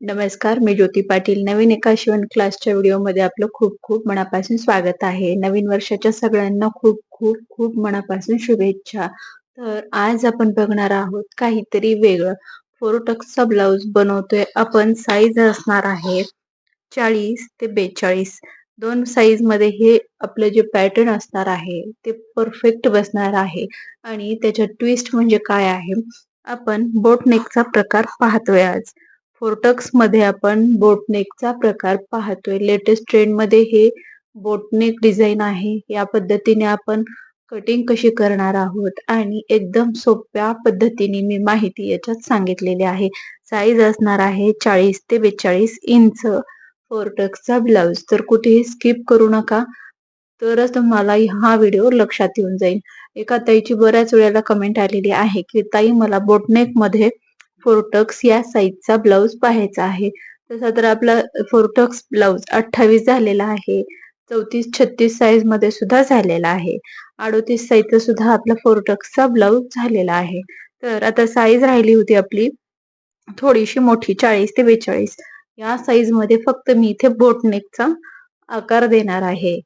नमस्कार मी ज्योती पाटील. नवीन एका शिवण क्लासच्या व्हिडिओमध्ये आपलं खूप खूप मनापासून स्वागत आहे. नवीन वर्षाच्या सगळ्यांना खूप खूप खूप मनापासून शुभेच्छा. तर आज आपण बघणार आहोत काहीतरी वेगळं. फोरोटक्सचा ब्लाऊज बनवतोय आपण. साईज असणार आहे चाळीस ते बेचाळीस. दोन साईजमध्ये हे आपलं जे पॅटर्न असणार आहे ते परफेक्ट बसणार आहे. आणि त्याच्या ट्विस्ट म्हणजे काय आहे? आपण बोट नेकचा प्रकार पाहतोय आज. फोर्टक्समध्ये आपण बोटनेकचा प्रकार पाहतोय. लेटेस्ट ट्रेंडमध्ये हे बोटनेक डिझाईन आहे. या पद्धतीने आपण कटिंग कशी करणार आहोत? आणि एकदम सोप्या पद्धतीने मी माहिती याच्यात सांगितलेली आहे. साईज असणार आहे चाळीस ते बेचाळीस इंच. फोर्टक्सचा ब्लाउज तर कुठेही स्किप करू नका. तरच तुम्हाला हा व्हिडिओ लक्षात येऊन जाईल. एका ताईची बऱ्याच वेळेला कमेंट आलेली आहे की ताई मला बोटनेकमध्ये फोर्टक्स या साईजचा ब्लाऊज पाहायचा आहे. तसा तर आपला फोर्टक्स ब्लाऊज अठ्ठावीस झालेला आहे. चौतीस छत्तीस साईजमध्ये सुद्धा झालेला आहे. अडोतीस साईजचा सुद्धा आपला फोर्टक्सचा ब्लाऊज झालेला आहे. तर आता साईज राहिली होती आपली थोडीशी मोठी चाळीस ते बेचाळीस. या साईजमध्ये फक्त मी इथे बोटनेकचा आकार देणार आहे.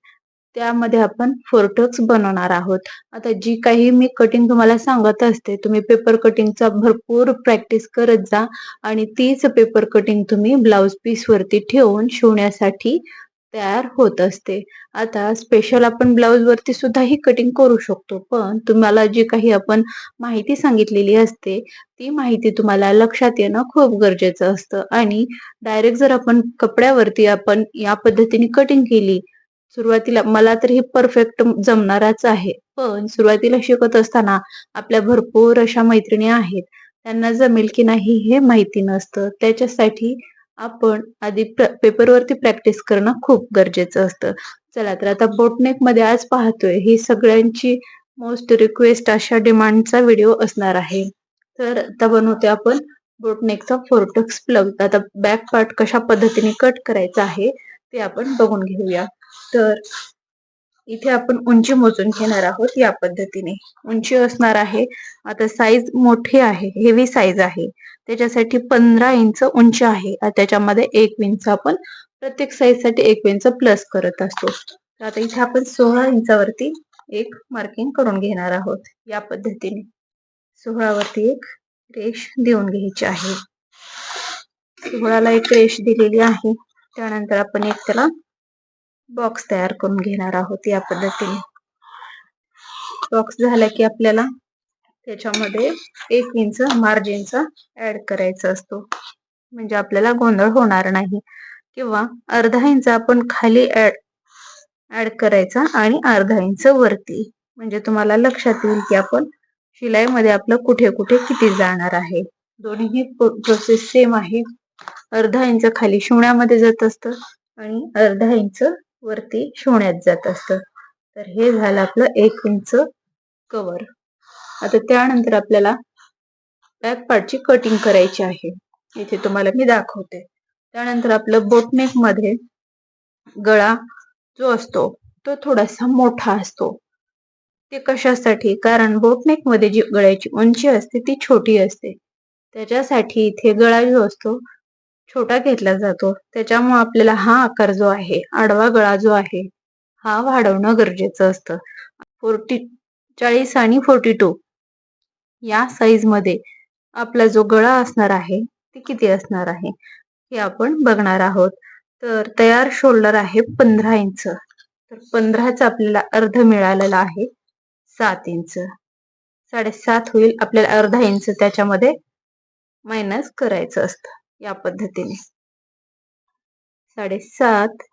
त्यामध्ये आपण फोरटक्स बनवणार आहोत. आता जी काही मी कटिंग तुम्हाला सांगत असते तुम्ही पेपर कटिंगचा भरपूर प्रॅक्टिस करत जा आणि तीच पेपर कटिंग तुम्ही ब्लाउज पीस वरती ठेवून शिवण्यासाठी तयार होत असते. आता स्पेशल आपण ब्लाउज वरती सुद्धा ही कटिंग करू शकतो पण तुम्हाला जी काही आपण माहिती सांगितलेली असते ती माहिती तुम्हाला लक्षात येणं खूप गरजेचं असतं. आणि डायरेक्ट जर आपण कपड्यावरती आपण या पद्धतीने कटिंग केली सुरुवातीला मला तर हे परफेक्ट जमणारच आहे. पण सुरुवातीला शिकत असताना आपल्या भरपूर अशा मैत्रिणी आहेत. त्यांना जमेल की नाही हे माहिती नसतं. त्याच्यासाठी आपण आधी पेपरवरती प्रॅक्टिस करणं खूप गरजेचं असतं. चला तर आता बोटनेकमध्ये आज पाहतोय. ही सगळ्यांची मोस्ट रिक्वेस्ट अशा डिमांडचा व्हिडिओ असणार आहे. तर आता बनवते आपण बोटनेकचा फोर्टक्स प्लग आता बॅक पार्ट कशा पद्धतीने कट करायचा आहे ते आपण बघून घेऊया. तर इथे आपण उंची मोजून घेणार आहोत या पद्धतीने. उंची असणार आहे. आता साईज मोठी आहे हेवी साईज आहे. त्याच्यासाठी पंधरा इंच उंची आहे. त्याच्यामध्ये एक इंच आपण प्रत्येक साईजसाठी एक इंच प्लस करत असतो. आता इथे आपण सोळा इंचावरती एक मार्किंग करून घेणार आहोत. या पद्धतीने. सोहळावरती एक रेश देऊन घ्यायची आहे. सोहळाला एक रेश दिलेली आहे. त्यानंतर आपण एक त्याला बॉक्स तयार करून घेणार आहोत या पद्धतीने. बॉक्स झाला की आपल्याला त्याच्यामध्ये एक इंच मार्जिनचा ऍड करायचा असतो. म्हणजे आपल्याला गोंधळ होणार नाही. किंवा अर्धा इंच आपण खाली ऍड ऍड करायचा आणि अर्धा इंच वरती. म्हणजे तुम्हाला लक्षात येईल की आपण शिलाईमध्ये आपलं कुठे कुठे किती जाणार आहे. दोन्ही प्रोसेस सेम आहे. अर्धा इंच खाली शिवण्यामध्ये जात असतं आणि अर्धा इंच वरती शिवण्यात जात असत. तर हे झालं आपलं एक इंच कवर आता त्यानंतर आपल्याला बॅक पार्टची कटिंग करायची आहे. इथे तुम्हाला मी दाखवते. त्यानंतर आपलं बोटनेकमध्ये गळा जो असतो तो थोडासा मोठा असतो. ते कशासाठी? कारण बोटनेकमध्ये जी गळ्याची उंची असते ती छोटी असते. त्याच्यासाठी इथे गळा जो असतो छोटा घेतला जातो. त्याच्यामुळे आपल्याला हा आकार जो आहे आडवा गळा जो आहे हा वाढवणं गरजेचं असतं. फोर्टी चाळीस आणि फोर्टी टू या साईजमध्ये आपला जो गळा असणार आहे ते किती असणार आहे हे आपण बघणार आहोत. तर तयार शोल्डर आहे पंधरा इंच. तर पंधराचा आपल्याला अर्ध मिळालेला आहे सात इंच. साडेसात होईल आपल्याला अर्धा इंच त्याच्यामध्ये मायनस करायचं असतं. या पद्धतीने. साडेसात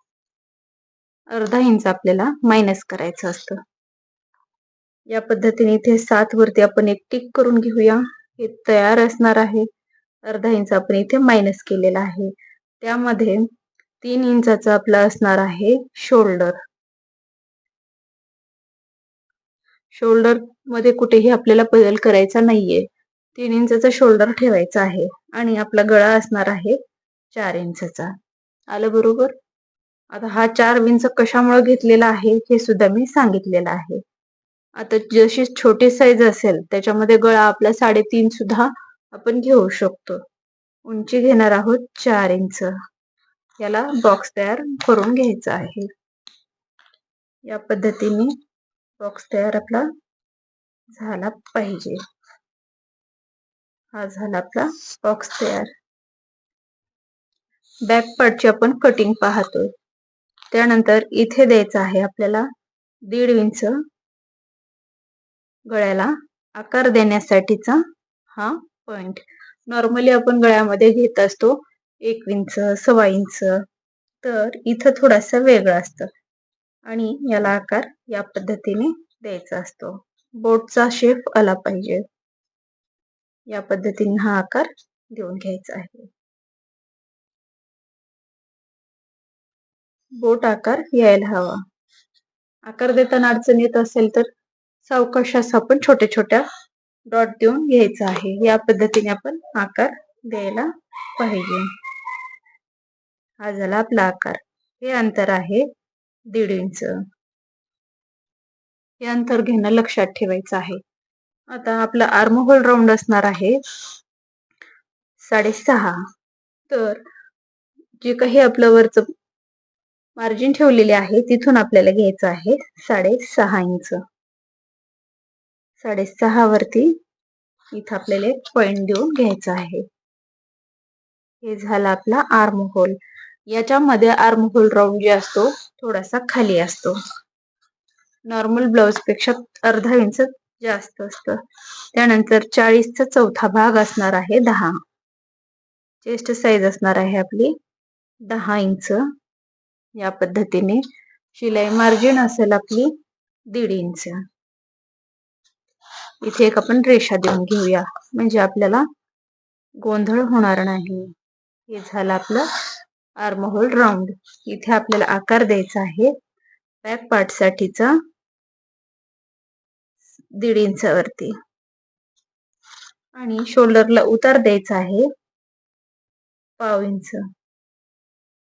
अर्धा इंच आपल्याला मायनस करायचं असतं. या पद्धतीने इथे सात वरती आपण एक टिक करून घेऊया. हे तयार असणार आहे. अर्धा इंच आपण इथे मायनस केलेला आहे. त्यामध्ये तीन इंचाचा आपला असणार आहे शोल्डर शोल्डरमध्ये कुठेही आपल्याला बदल करायचा नाहीये. तीन इंचाचा शोल्डर ठेवायचा आहे आणि आपला गळा असणार आहे चार इंचचा. आलं बरोबर? आता हा चार इंच कशामुळे घेतलेला आहे हे सुद्धा मी सांगितलेलं आहे. आता जशी छोटी साईज असेल त्याच्यामध्ये गळा आपला साडेतीन सुद्धा आपण घेऊ शकतो. उंची घेणार आहोत चार इंच. याला बॉक्स तयार करून घ्यायचा आहे. या पद्धतीने बॉक्स तयार आपला झाला पाहिजे. हा झाला आपला बॉक्स तयार. बॅक पार्टची आपण कटिंग पाहतोय. त्यानंतर इथे द्यायचं आहे आपल्याला दीड इंच गळ्याला आकार देण्यासाठीचा हा पॉइंट नॉर्मली आपण गळ्यामध्ये घेत असतो एक इंच सव्वा इंच तर इथं थोडासा वेगळं असतं. आणि याला आकार या पद्धतीने द्यायचा असतो. बोटचा शेप आला पाहिजे. या पद्धतीने हा आकार देऊन घ्यायचा आहे. बोट आकार यायला हवा. आकार देताना अडचण येत असेल तर सावकाश आपण छोट्या छोट्या डॉट देऊन घ्यायचा आहे. या पद्धतीने आपण आकार द्यायला पाहिजे. हा झाला आपला आकार. हे अंतर आहे दीड इंच. हे अंतर घेणं लक्षात ठेवायचं आहे. आता आपला आर्महोल राऊंड असणार आहे. साडेसहा. तर जे काही आपलं वरच मार्जिन ठेवलेले आहे तिथून आपल्याला घ्यायचं आहे साडेसहा इंच. साडेसहा वरती इथं आपल्याला एक पॉइंट देऊन घ्यायचं आहे. हे झालं आपला आर्म होल याच्यामध्ये आर्म होल राऊंड जे असतो थोडासा खाली असतो. नॉर्मल ब्लाउजपेक्षा अर्धा इंच जास्त असतं. त्यानंतर चाळीसचा चौथा भाग असणार आहे दहा. चेस्ट साईज असणार आहे आपली दहा इंच. या पद्धतीने शिलाई मार्जिन असेल आपली दीड इंच. इथे एक आपण रेषा देऊन घेऊया. म्हणजे आपल्याला गोंधळ होणार नाही. हे झालं आपलं आर्महोल राऊंड इथे आपल्याला आकार द्यायचा आहे. बॅक पार्ट साठीचा दीड इंचावरती आणि शोल्डरला उतार द्यायचा आहे. पाव इंच.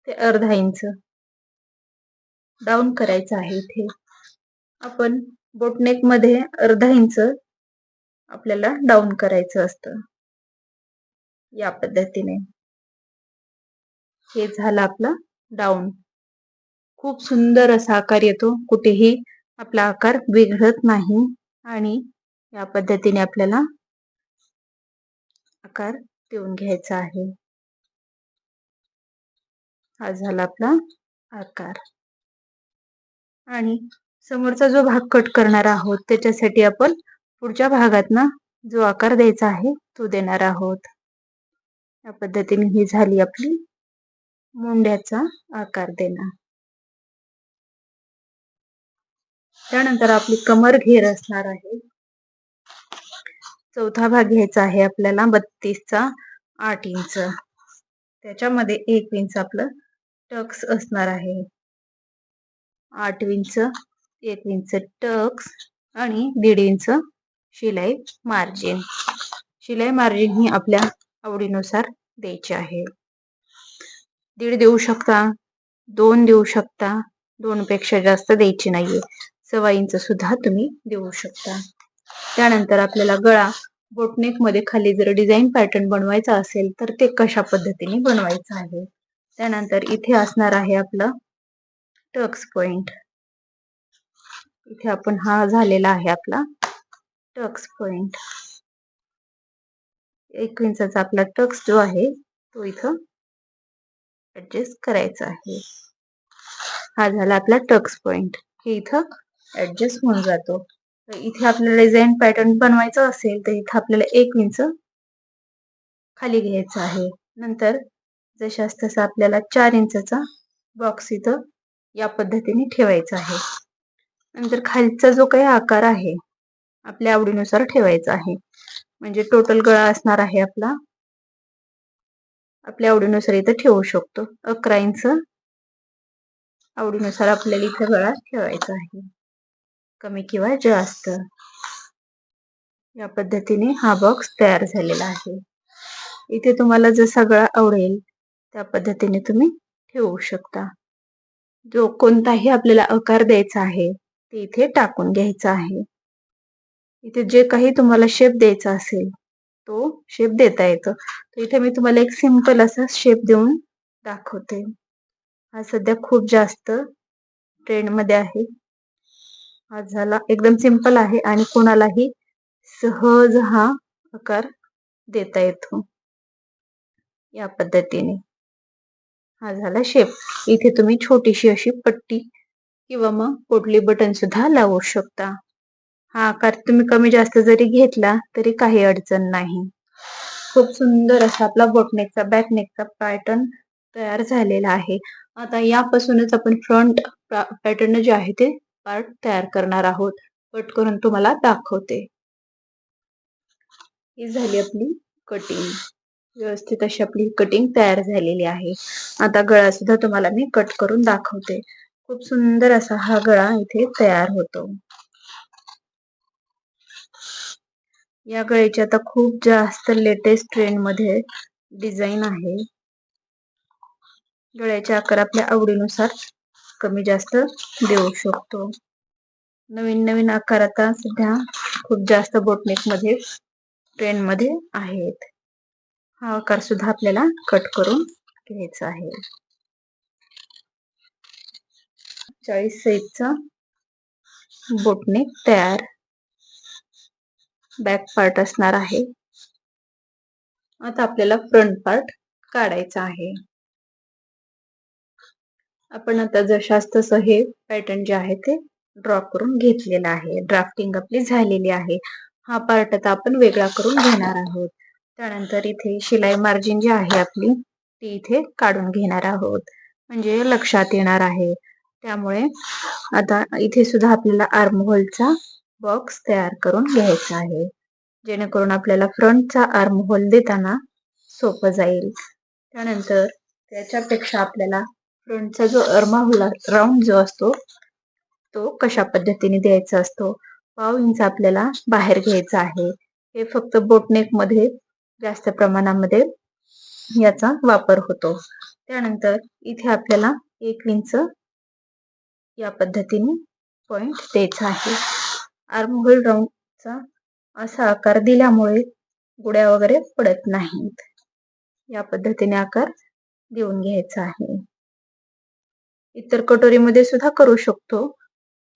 ते अर्धा इंच. डाऊन करायचं आहे इथे. आपण बोटनेकमध्ये अर्धा इंच आपल्याला डाऊन करायचं असतं. या पद्धतीने. हे झालं आपला डाऊन खूप सुंदर असा आकार येतो. कुठेही आपला आकार बिघडत नाही. आणि या पद्धतीने आपल्याला आकार देऊन घ्यायचा आहे. हा झाला आपला आकार. आणि समोरचा जो भाग कट करणार आहोत त्याच्यासाठी आपण पुढच्या भागात ना जो आकार द्यायचा आहे तो देणार आहोत. या पद्धतीने ही झाली आपली मुंड्याचा आकार देणार त्यानंतर आपली कमर घेर असणार आहे. चौथा भाग घ्यायचा आहे आपल्याला बत्तीसचा आठ इंच. त्याच्यामध्ये एक इंच आपलं टक्स असणार आहे. आठ इंच एक इंच टक्स आणि दीड इंच शिलाई मार्जिन. शिलाई मार्जिन ही आपल्या आवडीनुसार द्यायची आहे. दीड देऊ शकता दोन देऊ शकता दोन पेक्षा जास्त द्यायची नाहीये. सव्वा इंच सुद्धा तुम्ही देऊ शकता. त्यानंतर आपल्याला गळा बोटनेकमध्ये खाली जर डिझाईन पॅटर्न बनवायचा असेल तर ते कशा पद्धतीने बनवायचं आहे? त्यानंतर इथे असणार आहे आपलं टक्स पॉइंट. इथे आपण हा झालेला आहे आपला टक्स पॉइंट. एक इंचाचा आपला टक्स जो आहे तो इथं ऍडजस्ट करायचा आहे. हा झाला आपला टक्स पॉइंट. हे इथं ऍडजस्ट होऊन जातो. तर इथे आपल्याला डिझाईन पॅटर्न बनवायचं असेल तर इथं आपल्याला एक इंच खाली घ्यायचं आहे. नंतर जशास तसा आपल्याला चार इंचचा बॉक्स इथं या पद्धतीने ठेवायचा आहे. नंतर खालचा जो काही आकार आहे आपल्या आवडीनुसार ठेवायचा आहे. म्हणजे टोटल गळा असणार आहे आपला. आपल्या आवडीनुसार इथं ठेवू शकतो. अकरा इंच आवडीनुसार आपल्याला इथं गळा ठेवायचा आहे. कमी किंवा जास्त. या पद्धतीने हा बॉक्स तयार झालेला आहे. इथे तुम्हाला जसा गळा आवडेल त्या पद्धतीने तुम्ही ठेवू शकता. जो कोणताही आपल्याला आकार द्यायचा आहे ते इथे टाकून घ्यायचा आहे. इथे जे काही तुम्हाला शेप द्यायचा असेल तो शेप देता येतो. तर इथे मी तुम्हाला एक सिंपल असा शेप देऊन दाखवते. हा सध्या खूप जास्त ट्रेंडमध्ये आहे. हा झाला. एकदम सिंपल आहे आणि कोणालाही सहज हा आकार देता येतो. या पद्धतीने. हा झाला शेप इथे तुम्ही छोटीशी अशी पट्टी किंवा मग पोटली बटन सुद्धा लावू शकता. हा आकार तुम्ही कमी जास्त जरी घेतला तरी काही अडचण नाही. खूप सुंदर असा आपला बोटनेकचा बॅकनेकचा पॅटर्न तयार झालेला आहे. आता यापासूनच आपण फ्रंट पॅटर्न जे आहे ते पार्ट तयार करणार आहोत. कट करून तुम्हाला दाखवते. ही झाली आपली कटिंग व्यवस्थित अशी आपली कटिंग तयार झालेली आहे. आता गळा सुद्धा तुम्हाला मी कट करून दाखवते. खूप सुंदर असा हा गळा इथे तयार होतो. या गळ्याची आता खूप जास्त लेटेस्ट ट्रेंडमध्ये डिझाईन आहे. गळ्याचे आकार आपल्या आवडीनुसार कमी जास्त देऊ शकतो. नवीन नवीन आकार आता सध्या खूप जास्त बोटनेकमध्ये ट्रेंडमध्ये आहेत. हा आकार सुद्धा आपल्याला कट करून घ्यायचा आहे. चाळीस साईजचा बोटनेक तयार. बॅक पार्ट असणार आहे. आता आपल्याला फ्रंट पार्ट काढायचा आहे. आपण आता जशास तसं हे पॅटर्न जे आहे ते ड्रॉ करून घेतलेलं आहे. ड्राफ्टिंग आपली झालेली आहे. हा पार्ट आता आपण वेगळा करून घेणार आहोत. त्यानंतर इथे शिलाई मार्जिन जी आहे आपली ती इथे काढून घेणार आहोत. म्हणजे लक्षात येणार आहे. त्यामुळे आता इथे सुद्धा आपल्याला आर्महोलचा बॉक्स तयार करून घ्यायचा आहे. जेणेकरून आपल्याला फ्रंटचा आर्महोल देताना सोपं जाईल. त्यानंतर त्याच्यापेक्षा आपल्याला फ्रंटचा जो अर्माहुला राऊंड जो असतो तो कशा पद्धतीने द्यायचा असतो? पाव इंच आपल्याला बाहेर घ्यायचा आहे. हे फक्त बोटनेकमध्ये जास्त प्रमाणामध्ये याचा वापर होतो. त्यानंतर इथे आपल्याला एक इंच या पद्धतीने पॉइंट द्यायचा आहे. आर्महोल राऊंडचा असा आकार दिल्यामुळे गुड्या वगैरे पडत नाहीत. या पद्धतीने आकार देऊन घ्यायचा आहे. इतर कटोरीमध्ये सुद्धा करू शकतो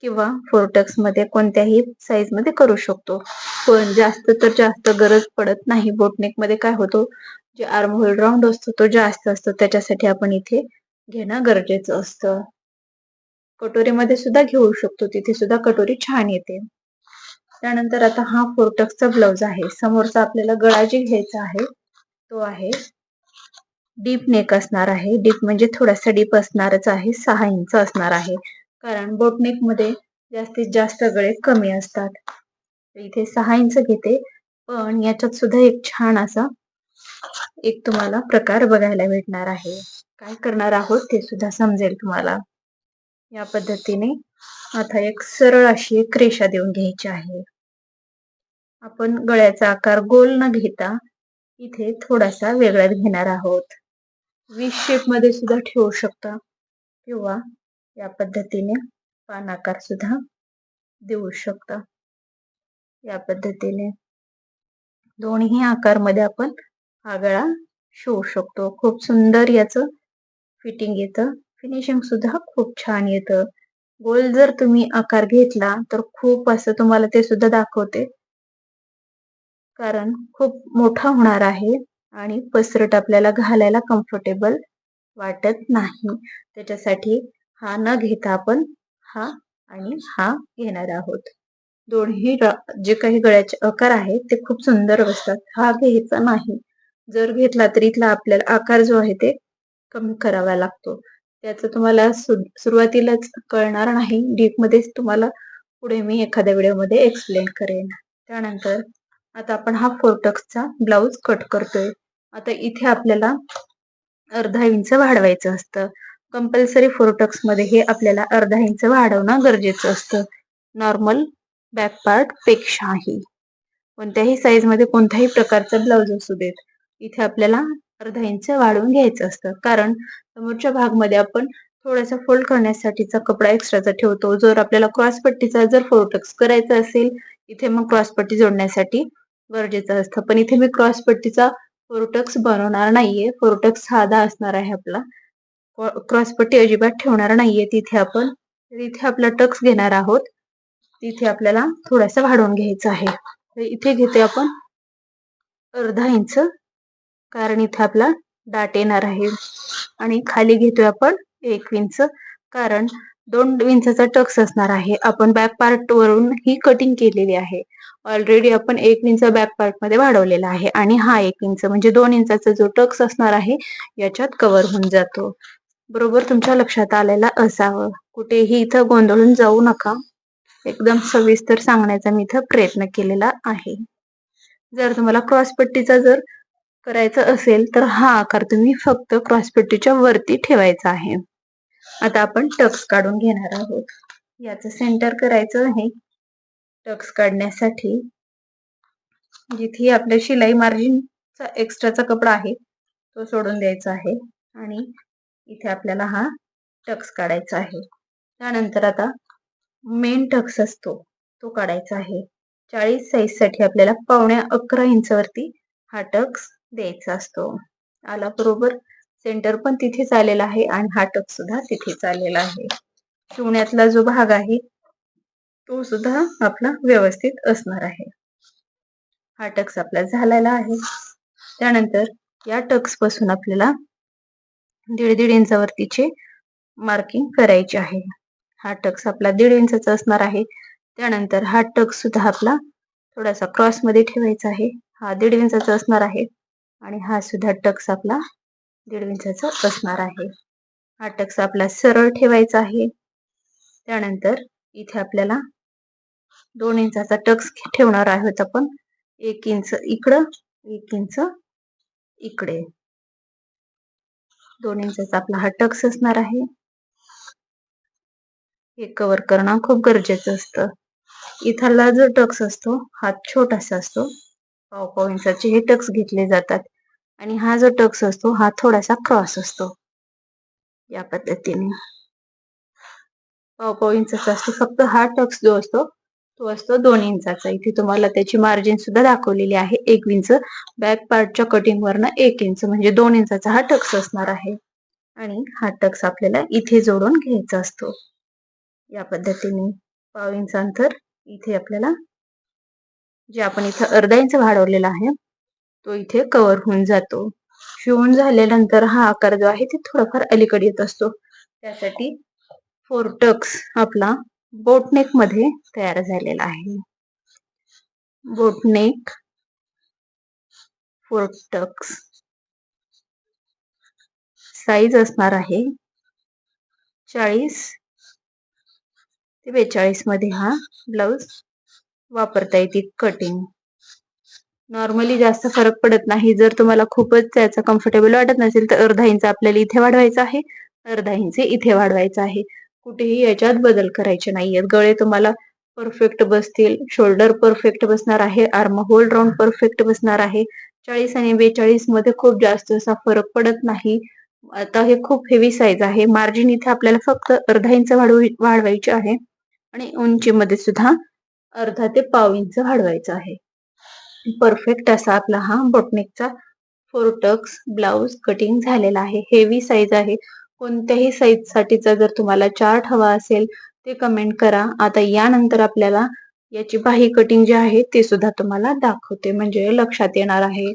किंवा फोरटक्समध्ये कोणत्याही साईजमध्ये करू शकतो. पण जास्त तर जास्त गरज पडत नाही. बोटनेकमध्ये काय होतो जे आर्महोल राऊंड असतो तो जास्त असतो. त्याच्यासाठी आपण इथे घेणं गरजेचं असतं. कटोरीमध्ये सुद्धा घेऊ शकतो. तिथे सुद्धा कटोरी छान येते. त्यानंतर आता हा फोरटक्सचा ब्लाउज आहे. समोरचा आपल्याला गळा जी घ्यायचा आहे तो आहे डीप नेक असणार आहे. डीप म्हणजे थोडासा डीप असणारच आहे. सहा इंच असणार आहे. कारण बोटनेकमध्ये जास्तीत जास्त गळे कमी असतात. इथे सहा इंच घेते. पण याच्यात सुद्धा एक छान असा एक तुम्हाला प्रकार बघायला भेटणार आहे. काय करणार आहोत ते सुद्धा समजेल तुम्हाला. या पद्धतीने आता एक सरळ अशी एक रेषा देऊन घ्यायची आहे. आपण गळ्याचा आकार गोल न घेता इथे थोडासा वेगळा घेणार आहोत. वीस शेपमध्ये सुद्धा ठेवू शकता. किंवा या पद्धतीने पान आकार सुद्धा देऊ शकता. या पद्धतीने दोन्ही आकारमध्ये आपण हा गळा शिवू शकतो. खूप सुंदर याच फिटिंग येतं. फिनिशिंग सुद्धा खूप छान येतं. गोल जर तुम्ही आकार घेतला तर खूप असं तुम्हाला ते सुद्धा दाखवते. कारण खूप मोठा होणार आहे. आणि पसरट आपल्याला घालायला कम्फर्टेबल वाटत नाही. त्याच्यासाठी हा न घेता आपण हा आणि हा घेणार आहोत. दोन्ही जे काही गळ्याचे आकार आहेत ते खूप सुंदर बसतात हा घ्यायचा नाही. जर घेतला तर इथला आपल्याला आकार जो आहे ते कमी करावा लागतो. त्याचं तुम्हाला सुरुवातीलाच कळणार नाही. डीप मध्येच तुम्हाला पुढे मी एखाद्या व्हिडिओमध्ये एक्सप्लेन करेन. त्यानंतर आता आपण हा फोरटक्सचा ब्लाऊज कट करतोय. आता इथे आपल्याला अर्धा इंच वाढवायचं असतं. कंपल्सरी फोरटक्समध्ये हे आपल्याला अर्धा इंच वाढवणं गरजेचं असतं. नॉर्मल बॅक पार्ट पेक्षाही. कोणत्याही साईजमध्ये कोणत्याही प्रकारचा ब्लाउज असू देत. इथे आपल्याला अर्धा इंच वाढवून घ्यायचं असतं. कारण समोरच्या भागमध्ये आपण थोडासा फोल्ड करण्यासाठीचा कपडा एक्स्ट्राचा ठेवतो. जर आपल्याला क्रॉस पट्टीचा जर फोरटक्स करायचा असेल इथे मग क्रॉस पट्टी जोडण्यासाठी गरजेचं असतं. पण इथे मी क्रॉसपट्टीचा फोरटक्स बनवणार नाहीये. फोरटक्स साधा असणार आहे आपला. क्रॉस पट्टी अजिबात ठेवणार नाहीये तिथे आपण. तर इथे आपला टक्स घेणार आहोत. तिथे आपल्याला थोडासा वाढवून घ्यायचा आहे. तर इथे घेते आपण अर्धा इंच. कारण इथे आपला दाट येणार आहे. आणि खाली घेतोय आपण एक इंच. कारण दोन इंचाचा टक्स असणार आहे. आपण बॅक पार्ट वरून ही कटिंग केलेली आहे. ऑलरेडी आपण एक इंच बॅक पार्टमध्ये वाढवलेला आहे. आणि हा एक इंच म्हणजे दोन इंचाचा जो टक्स असणार आहे याच्यात कव्हर होऊन जातो. बरोबर? तुमच्या लक्षात आलेला असावं. कुठेही इथं गोंधळून जाऊ नका. एकदम सविस्तर सांगण्याचा मी इथं प्रयत्न केलेला आहे. जर तुम्हाला क्रॉसपट्टीचा जर करायचं असेल तर हा आकार तुम्ही फक्त क्रॉसपट्टीच्या वरती ठेवायचा आहे. आता आपण टक्स काढून घेणार आहोत. याचं सेंटर करायचं आहे. टक्स काढण्यासाठी जिथे आपल्या शिलाई मार्जिनचा एक्स्ट्राचा कपडा आहे तो सोडून द्यायचा आहे. आणि इथे आपल्याला हा टक्स काढायचा आहे. त्यानंतर आता मेन टक्स असतो तो काढायचा आहे. चाळीस साईजसाठी आपल्याला पावण्या अकरा इंचवरती हा टक्स द्यायचा असतो. आला बरोबर. सेंटर पण तिथेच आलेला आहे आणि हा टक्स सुद्धा तिथेच आलेला आहे. शिवण्यातला जो भाग आहे तो सुद्धा आपला व्यवस्थित असणार आहे. हा टक्स आपला झालेला आहे. त्यानंतर या टक्सपासून आपल्याला दीड दीड इंचावरतीचे मार्किंग करायचे आहे. हा टक्स आपला दीड इंचाचा असणार आहे. त्यानंतर हा टक्स सुद्धा आपला थोडासा क्रॉसमध्ये ठेवायचा आहे. हा दीड इंचाचा असणार आहे आणि हा सुद्धा टक्स आपला दीड इंचाचा असणार आहे. हा टक्स आपला सरळ ठेवायचा आहे. त्यानंतर इथे आपल्याला दोन इंचाचा टक्स ठेवणार आहोत आपण. एक इंच इकडं एक इंच इकडे. दोन इंचाचा आपला हा टक्स असणार आहे. हे कव्हर करणं खूप गरजेचं असतं. इथला जो टक्स असतो हा छोटासा असतो. पाव पाव इंचाचे हे टक्स घेतले जातात. आणि हा जो टक्स असतो हा थोडासा क्रॉस असतो. या पद्धतीने. पाव पाव इंचाचा असतो फक्त हा टक्स जो असतो तो असतो दोन इंचाचा. इथे तुम्हाला त्याची मार्जिन सुद्धा दाखवलेली आहे. एक इंच बॅक पार्टच्या कटिंग वरनं एक इंच. म्हणजे दोन इंचाचा हा टक्स असणार आहे. आणि हा टक्स आपल्याला इथे जोडून घ्यायचा असतो. या पद्धतीने पाव इंच अंतर इथे आपल्याला जे आपण इथे अर्धा इंच वाढवलेला आहे तो इथे कव्हर होऊन जातो. शिवून झाल्यानंतर हा आकार जो आहे ते थोडाफार अलीकडे येत असतो. त्यासाठी फोर टक्स आपला बोटनेकमध्ये तयार झालेला आहे. बोटनेक फोर्टक्स साईज असणार आहे. चाळीस ते बेचाळीसमध्ये हा ब्लाउज वापरता येते कटिंग नॉर्मली जास्त फरक पडत नाही. जर तुम्हाला खूपच त्याचा कम्फर्टेबल वाटत नसेल तर अर्धा इंच आपल्याला इथे वाढवायचा आहे. अर्धा इंच इथे वाढवायचा आहे. कुठेही याच्यात बदल करायचे नाहीयेत. गळे तुम्हाला परफेक्ट बसतील. शोल्डर परफेक्ट बसणार आहे. आर्म होल राऊंड परफेक्ट बसणार आहे. चाळीस आणि बेचाळीसमध्ये खूप जास्त असा फरक पडत नाही. आता हे खूप हेवी साईज आहे. मार्जिन इथे आपल्याला फक्त अर्धा इंच वाढव वाढवायचे आहे. आणि उंचीमध्ये सुद्धा अर्धा ते पाव इंच वाढवायचं आहे. परफेक्ट असा आपला हा बोटनेकचा four tucks blouse blouse cutting झालेला आहे. हेवी साईज आहे. कोणत्याही साईज साठीचा जर तुम्हाला चार्ट हवा असेल ते कमेंट करा. आता यानंतर आपल्याला याची बाही कटिंग जे आहे ते सुद्धा तुम्हाला दाखवते. म्हणजे लक्षात येणार आहे.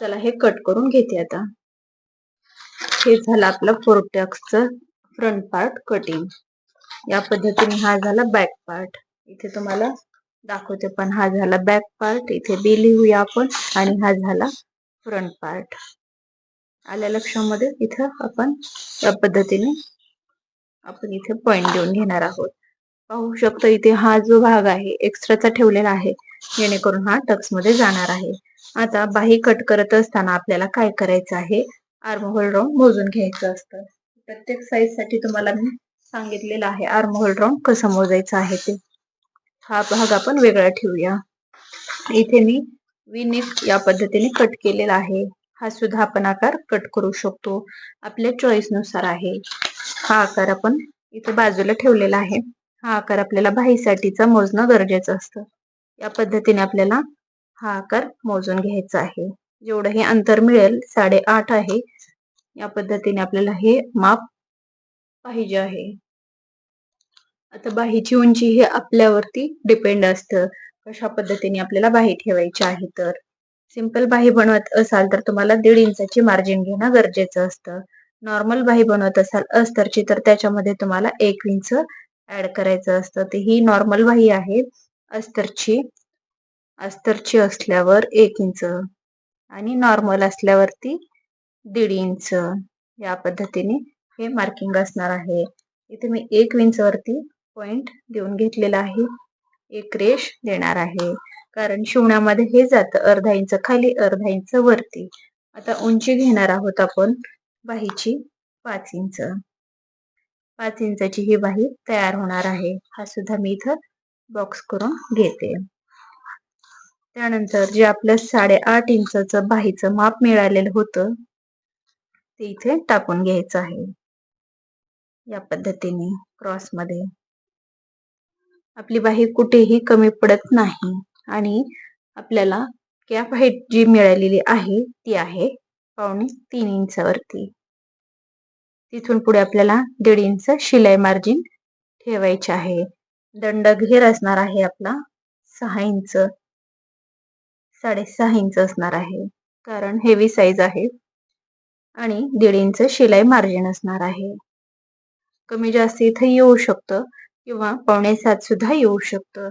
चला हे कट करून घेते आता. हे झालं आपलं फोरटक्सचं फ्रंट पार्ट कटिंग या पद्धतीने हा झाला बॅक पार्ट इथे तुम्हाला दाखवते पण हा झाला बॅक पार्ट इथे बी लिहूया आपण. आणि हा झाला फ्रंट पार्ट आल्या लक्षामध्ये इथं आपण या पद्धतीने आपण इथे पॉइंट देऊन घेणार आहोत. पाहू शकतो इथे हा जो भाग आहे एक्स्ट्राचा ठेवलेला आहे जेणेकरून हा टक्समध्ये जाणार आहे. आता बाही कट करत असताना आपल्याला काय करायचं आहे? आर्महोल राऊंड मोजून घ्यायचं असतं. प्रत्येक साईजसाठी तुम्हाला मी सांगितलेलं आहे आर्महोल राऊंड कसं मोजायचं आहे ते. हा भाग आपण वेगळा ठेवूया. इथे मी विनिक या पद्धतीने कट केलेला आहे. हा सुद्धा आपण आकार कट करू शकतो. आपल्या चॉईसनुसार आहे. हा आकार आपण इथे बाजूला ठेवलेला आहे. हा आकार आपल्याला बाहीसाठीचा मोजणं गरजेचं असतं. या पद्धतीने आपल्याला हा आकार मोजून घ्यायचा आहे. जेवढं हे अंतर मिळेल साडेआठ आहे या पद्धतीने आपल्याला हे माप पाहिजे आहे. आता बाहीची उंची ही आपल्यावरती डिपेंड असतं. कशा पद्धतीने आपल्याला बाही ठेवायची आहे तर? सिंपल बाही बनवत असाल तर तुम्हाला दीड इंचाची मार्जिन घेणं गरजेचं असतं. नॉर्मल बाही बनवत असाल अस्तरची तर त्याच्यामध्ये तुम्हाला एक इंच ऍड करायचं असतं. ते ही नॉर्मल बाही आहे. अस्तरची अस्तरची असल्यावर एक इंच आणि नॉर्मल असल्यावरती दीड इंच या पद्धतीने हे मार्किंग असणार आहे. इथे मी एक इंच वरती पॉइंट देऊन घेतलेला आहे. एक रेश देणार आहे. कारण शिवण्यामध्ये हे जातं अर्धा इंच खाली अर्धा इंच वरती. आता उंची घेणार आहोत आपण बाहीची पाच इंच. पाच इंचाची ही बाही तयार होणार आहे. हा सुद्धा मी इथं बॉक्स करून घेते. त्यानंतर जे आपलं साडेआठ इंचाचं बाहीचं माप मिळालेलं होतं ते इथे टाकून घ्यायचं आहे. या पद्धतीने क्रॉसमध्ये. आपली बाही कुठेही कमी पडत नाही. आणि आपल्याला कॅप हाईट जी मिळालेली आहे ती आहे पावणे तीन इंचावरती तिथून पुढे आपल्याला दीड इंच शिलाई मार्जिन ठेवायचे आहे. दंड घेर असणार आहे आपला सहा इंच साडेसहा इंच असणार आहे. कारण हेवी साईज आहे आणि दीड इंच शिलाई मार्जिन असणार आहे. कमी जास्त इथे येऊ शकतं किंवा पावणे सात सुद्धा येऊ शकतं.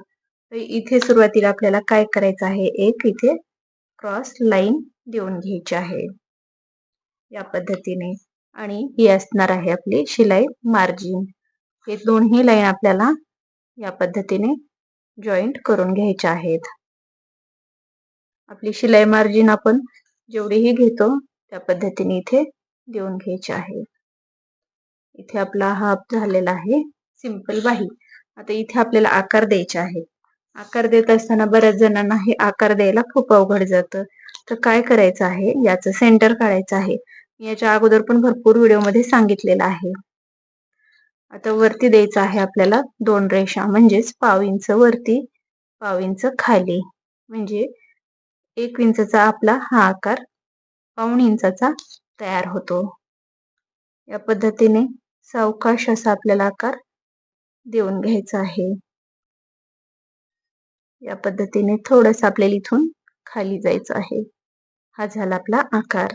तर इथे सुरुवातीला आपल्याला काय करायचं आहे? एक इथे क्रॉस लाईन देऊन घ्यायची आहे. या पद्धतीने. आणि ही असणार आहे आपली शिलाई मार्जिन हे दोन्ही लाईन आपल्याला या पद्धतीने जॉईंट करून घ्यायचे आहेत. आपली शिलाई मार्जिन आपण जेवढीही घेतो त्या पद्धतीने इथे देऊन घ्यायचे आहे. इथे आपला हाफ झालेला आहे. सिंपल बाही आता इथे आपल्याला आकार द्यायचे आहे आकार देत असताना बऱ्याच जणांना हे आकार द्यायला खूप अवघड जातं. तर काय करायचं आहे? याचं सेंटर काढायचं आहे. याच्या अगोदर पण भरपूर व्हिडिओमध्ये सांगितलेलं आहे. आता वरती द्यायचं आहे आपल्याला दोन रेषा म्हणजेच पाव इंच वरती पाव इंच खाली. म्हणजे एक इंचचा आपला हा आकार पाऊण इंचाचा तयार होतो. या पद्धतीने सावकाश असा आपल्याला आकार देऊन घ्यायचा आहे. या पद्धतीने थोडस आपल्याला इथून खाली जायचं आहे. हा झाला आपला आकार.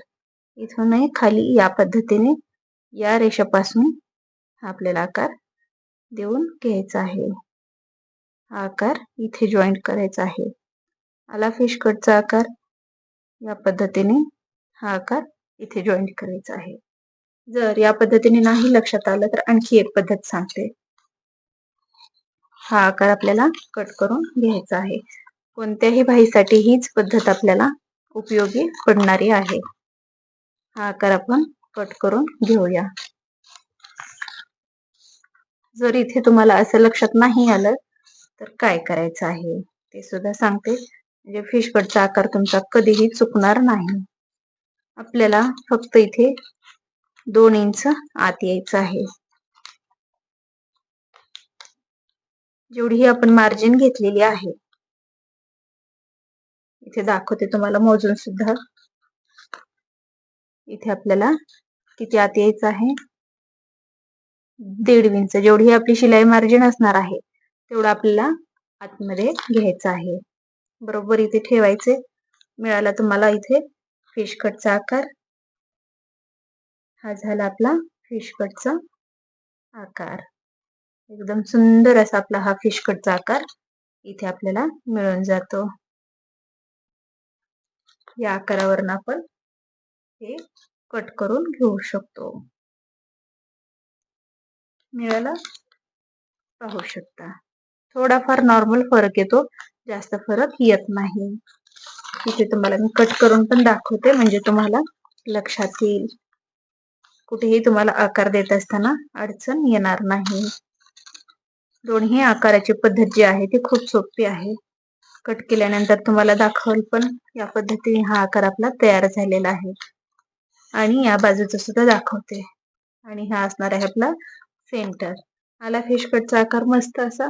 इथून खाली या पद्धतीने या रेषापासून आपल्याला आकार देऊन घ्यायचा आहे. हा आकार इथे जॉईंट करायचा आहे. आला फिश कटचा आकार. या पद्धतीने हा आकार इथे जॉईंट करायचा आहे. जर या पद्धतीने नाही लक्षात आलं तर आणखी एक पद्धत सांगते. हा आकार आपल्याला कट करून घ्यायचा आहे. कोणत्याही भाईसाठी हीच पद्धत आपल्याला उपयोगी पडणारी आहे. हा आकार आपण कट करून घेऊया. जर इथे तुम्हाला असं लक्षात नाही आलं तर काय करायचं आहे? ते सुद्धा सांगते. म्हणजे फिश कटचा आकार तुमचा कधीही चुकणार नाही. आपल्याला फक्त इथे दोन इंच आत यायचं आहे. जेवढी ही आपण मार्जिन घेतलेली आहे. इथे दाखवते तुम्हाला मोजून सुद्धा. इथे आपल्याला किती आत यायचं आहे? दीड इंच. जेवढी आपली शिलाई मार्जिन असणार आहे तेवढं आपल्याला आतमध्ये घ्यायचं आहे. बरोबर इथे ठेवायचे. मिळाला तुम्हाला इथे फिश कटचा आकार. हा झाला आपला फिश कटचा आकार. एकदम सुंदर असा आपला हा फिश कटचा आकार इथे आपल्याला मिळून जातो. या आकारावरून आपण हे कट करून घेऊ शकतो. मिळाला? पाहू शकता. थोडाफार नॉर्मल फरक येतो जास्त फरक येत नाही. इथे तुम्हाला मी कट करून पण दाखवते म्हणजे तुम्हाला लक्षात येईल. कुठेही तुम्हाला आकार देत असताना अडचण येणार नाही. दोन्ही आकाराची पद्धत जी आहे ती खूप सोपी आहे. कट केल्यानंतर तुम्हाला दाखवल पण या पद्धतीने हा आकार आपला तयार झालेला आहे. आणि या बाजूचा सुद्धा दाखवते. आणि हा असणार आहे आपला सेंटर आला फिश कटचा आकार मस्त असा.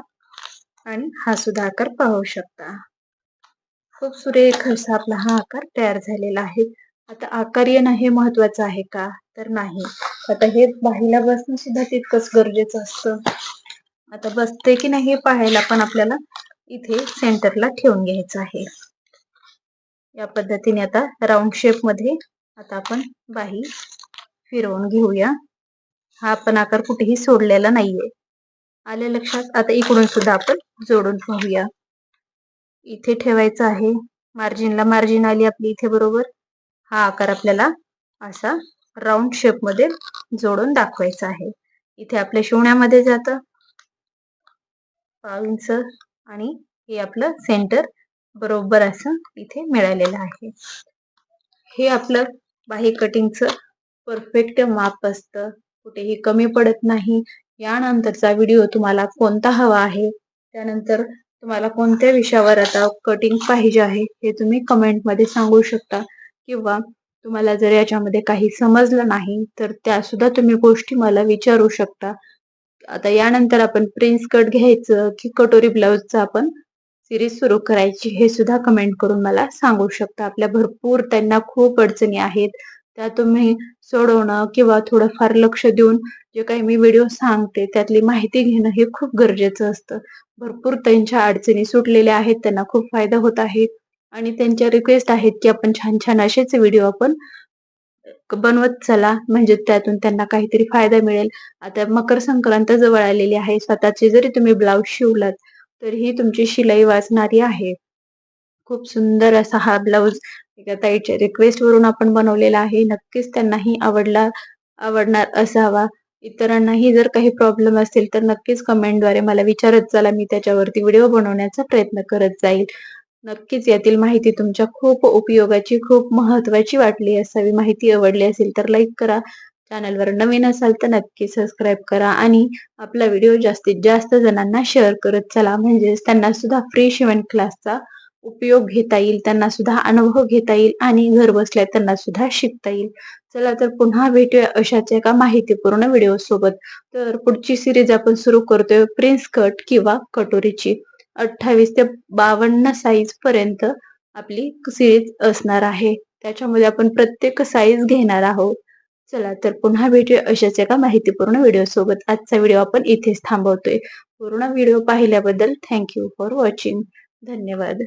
आणि हा सुद्धा आकार पाहू शकता. खूप सुरेख असा आपला हा आकार तयार झालेला आहे. आता आकार येणं हे महत्वाचं आहे का? तर नाही. आता हे बाहीला बसणं सुद्धा तितकंच गरजेचं असतं. आता बसते की नाही हे पाहायला पण आपल्याला इथे सेंटरला ठेवून घ्यायचं आहे. या पद्धतीने आता राऊंड शेपमध्ये आता आपण बाही फिरवून घेऊया. हा आपण आकार कुठेही सोडलेला नाहीये. आल्या लक्षात आता इकडून सुद्धा आपण जोडून पाहूया इथे ठेवायचं आहे. मार्जिनला मार्जिन आली आपली इथे बरोबर. हा आकार आपल्याला असा राऊंड शेपमध्ये जोडून दाखवायचा आहे. इथे आपल्या शिवण्यामध्ये जातं. पाव इंच आणि हे आपलं सेंटर बरोबर असं इथे मिळालेलं आहे. हे आपलं बाह्य कटिंगचं परफेक्ट माप असतं. कुठेही कमी पडत नाही. यानंतरचा व्हिडिओ तुम्हाला कोणता हवा आहे? त्यानंतर तुम्हाला कोणत्या विषयावर आता कटिंग पाहिजे आहे? हे तुम्ही कमेंटमध्ये सांगू शकता. किंवा तुम्हाला जर याच्यामध्ये काही समजलं नाही तर त्या सुद्धा तुम्ही गोष्टी मला विचारू शकता. आता यानंतर आपण प्रिन्स कट घ्यायचं की कटोरी ब्लाउजचं आपण सिरीज सुरू करायची हे सुद्धा कमेंट करून मला सांगू शकता. आपल्या भरपूर त्यांना खूप अडचणी आहेत. त्या तुम्ही सोडवणं किंवा थोडंफार लक्ष देऊन जे काही मी व्हिडिओ सांगते त्यातली माहिती घेणं हे खूप गरजेचं असतं. भरपूर त्यांच्या अडचणी सुटलेल्या आहेत त्यांना खूप फायदा होत आहे. आणि त्यांच्या रिक्वेस्ट आहेत की आपण छान छान असेच व्हिडिओ आपण बनवत चला. म्हणजे त्यातून त्यांना काहीतरी फायदा मिळेल. आता मकर संक्रांत जवळ आलेली आहे. स्वतःचे जरी तुम्ही ब्लाऊज शिवलात तरीही तुमची शिलाई वाचणारी आहे. खूप सुंदर असा हा ब्लाऊज एका ताईच्या रिक्वेस्ट वरून आपण बनवलेला आहे. नक्कीच त्यांनाही आवडला आवडणार असावा. इतरांनाही जर काही प्रॉब्लेम असतील तर नक्कीच कमेंटद्वारे मला विचारत चला. मी त्याच्यावरती व्हिडिओ बनवण्याचा प्रयत्न करत जाईल. नक्कीच यातील माहिती तुमच्या खूप उपयोगाची खूप महत्वाची वाटली असावी. माहिती आवडली असेल तर लाईक करा. चॅनलवर नवीन असाल तर नक्की सबस्क्राईब करा आणि आपला व्हिडिओ जास्तीत जास्त जणांना शेअर करत चला. म्हणजेच त्यांना सुद्धा फ्री शिवण क्लासचा उपयोग घेता येईल त्यांना सुद्धा अनुभव घेता येईल आणि घर बसल्या त्यांना सुद्धा शिकता येईल. चला तर पुन्हा भेटूया अशाच एका माहितीपूर्ण व्हिडिओ सोबत. तर पुढची सिरीज आपण सुरू करतोय प्रिन्स कट किंवा कटोरीची. अठ्ठावीस ते बावन्न साईज पर्यंत आपली सिरीज असणार आहे. त्याच्यामध्ये आपण प्रत्येक साईज घेणार आहोत. चला तर पुन्हा भेटूया अशाच एका माहितीपूर्ण व्हिडिओ सोबत. आजचा व्हिडिओ आपण इथेच थांबवतोय. पूर्ण व्हिडिओ पाहिल्याबद्दल थँक्यू फॉर वॉचिंग धन्यवाद.